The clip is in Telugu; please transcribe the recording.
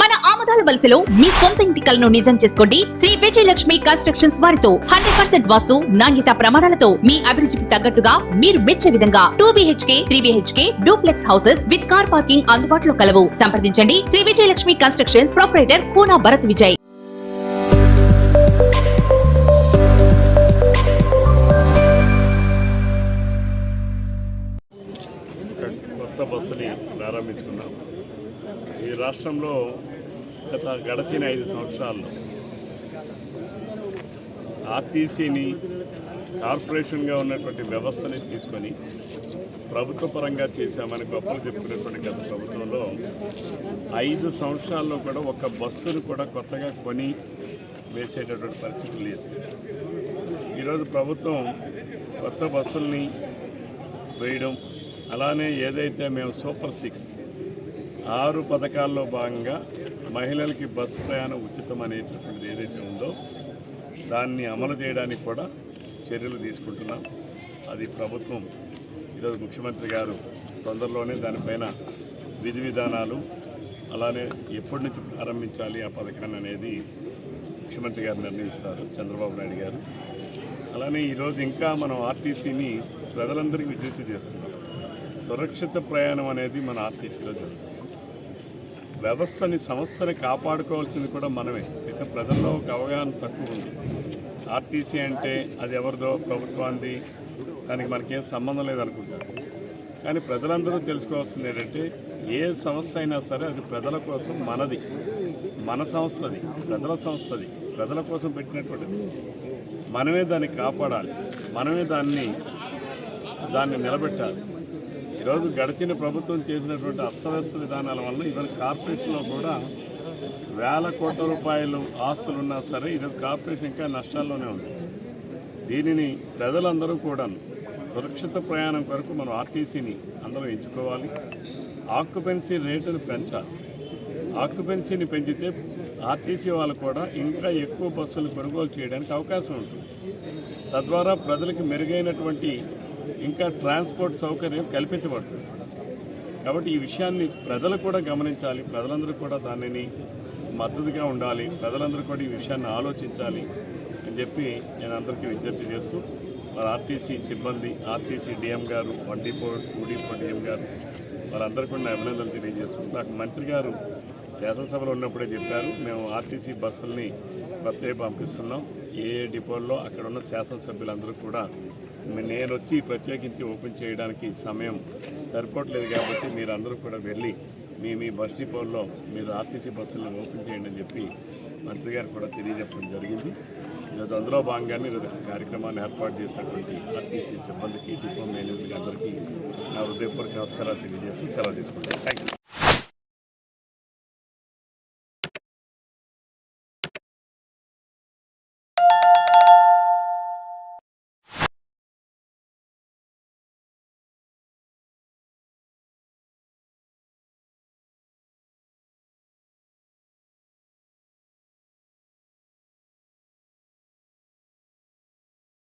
మన ఆమదాల వలసలో మీ సొంత ఇంటి కలను నిజం చేసుకోండి. శ్రీ విజయలక్ష్మి కన్స్ట్రక్షన్స్ వారితో హండ్రెడ్ పర్సెంట్ వాస్తు నాణ్యత ప్రమాణాలతో మీ అభిరుచికి తగ్గట్టుగా మీరు మెచ్చే విధంగా two BHK three BHK duplex houses with car parking అందుబాటులో కలవు. సంప్రదించండి. Shri Vijayalakshmi constructions proprietor Koona Bharat Vijay. కొత్త బస్సుని ప్రారంభించుకున్నాం ఈ రాష్ట్రంలో గత గడచిన ఐదు సంవత్సరాల్లో ఆర్టీసీని కార్పొరేషన్గా ఉన్నటువంటి వ్యవస్థని తీసుకొని ప్రభుత్వ పరంగా చేశామని గొప్పలు చెప్పుకునేటువంటి గత ప్రభుత్వంలో ఐదు సంవత్సరాల్లో కూడా ఒక బస్సును కూడా కొత్తగా కొని వేసేటటువంటి పరిస్థితి లేదు. ఈరోజు ప్రభుత్వం కొత్త బస్సుల్ని వేయడం అలానే ఏదైతే మేము సూపర్ సిక్స్ ఆరు పథకాల్లో భాగంగా మహిళలకి బస్సు ప్రయాణం ఉచితం అనేటటువంటిది ఏదైతే ఉందో దాన్ని అమలు చేయడానికి కూడా చర్యలు తీసుకుంటున్నాం. అది ప్రభుత్వం ఈరోజు ముఖ్యమంత్రి గారు తొందరలోనే దానిపైన విధి విధానాలు అలానే ఎప్పటి నుంచి ప్రారంభించాలి ఆ పథకాన్ని అనేది ముఖ్యమంత్రి గారు నిర్ణయిస్తారు చంద్రబాబు నాయుడు గారు. అలానే ఈరోజు ఇంకా మనం ఆర్టీసీని ప్రజలందరికీ విజ్ఞప్తి చేస్తున్నాం. సురక్షిత ప్రయాణం అనేది మన ఆర్టీసీలో జరుగుతుంది. వ్యవస్థని సంస్థని కాపాడుకోవాల్సింది కూడా మనమే. అయితే ప్రజల్లో ఒక అవగాహన తక్కువ ఉంది. ఆర్టీసీ అంటే అది ఎవరిదో ప్రభుత్వాన్ని దానికి మనకేం సంబంధం లేదనుకుంటారు. కానీ ప్రజలందరూ తెలుసుకోవాల్సింది ఏంటంటే ఏ సంస్థ అయినా సరే అది ప్రజల కోసం మనది. మన సంస్థది ప్రజల సంస్థది ప్రజల కోసం పెట్టినటువంటిది. మనమే దాన్ని కాపాడాలి. మనమే దాన్ని దాన్ని నిలబెట్టాలి. ఈరోజు గడిచిన ప్రభుత్వం చేసినటువంటి అస్తవ్యస్త విధానాల వల్ల ఈవెన్ కార్పొరేషన్లో కూడా వేల కోట్ల రూపాయలు ఆస్తులు ఉన్నా సరే ఈరోజు కార్పొరేషన్ ఇంకా నష్టాల్లోనే ఉంది. దీనిని ప్రజలందరూ కూడా సురక్షిత ప్రయాణం కొరకు మనం ఆర్టీసీని అందరం ఎంచుకోవాలి. ఆక్యుపెన్సీ రేటును పెంచాలి. ఆక్యుపెన్సీని పెంచితే ఆర్టీసీ వాళ్ళు కూడా ఇంకా ఎక్కువ బస్సులు కొనుగోలు చేయడానికి అవకాశం ఉంటుంది. తద్వారా ప్రజలకు మెరుగైనటువంటి ఇంకా ట్రాన్స్పోర్ట్ సౌకర్యం కల్పించబడుతుంది. కాబట్టి ఈ విషయాన్ని ప్రజలు కూడా గమనించాలి. ప్రజలందరూ కూడా దానిని మద్దతుగా ఉండాలి. ప్రజలందరూ కూడా ఈ విషయాన్ని ఆలోచించాలి అని చెప్పి నేను అందరికీ విజ్ఞప్తి చేస్తూ మరి ఆర్టీసీ సిబ్బంది ఆర్టీసీ డిఎం గారు one depot two depot DM గారు వారందరూ కూడా నా అభినందనలు తెలియజేస్తూ నాకు మంత్రి గారు శాసనసభలో ఉన్నప్పుడే చెప్పారు మేము ఆర్టీసీ బస్సుల్ని ప్రత్యేక పంపిస్తున్నాం. ఏ డిపోల్లో అక్కడ ఉన్న శాసనసభ్యులందరూ కూడా నేను వచ్చి ప్రత్యేకించి ఓపెన్ చేయడానికి సమయం సరిపోవట్లేదు కాబట్టి మీరందరూ కూడా వెళ్ళి మీ మీ బస్ డిపోల్లో మీరు ఆర్టీసీ బస్సులను ఓపెన్ చేయండి అని చెప్పి మంత్రి గారు కూడా తెలియజెప్పడం జరిగింది. ఈరోజు అందులో భాగంగానే ఈరోజు కార్యక్రమాన్ని ఏర్పాటు చేసినటువంటి ఆర్టీసీ సిబ్బందికి డిపో మేనేజర్కి అందరికీ నా హృదయపూర్వక నమస్కారాలు తెలియజేసి సెలవు తీసుకుంటాను థ్యాంక్ యూ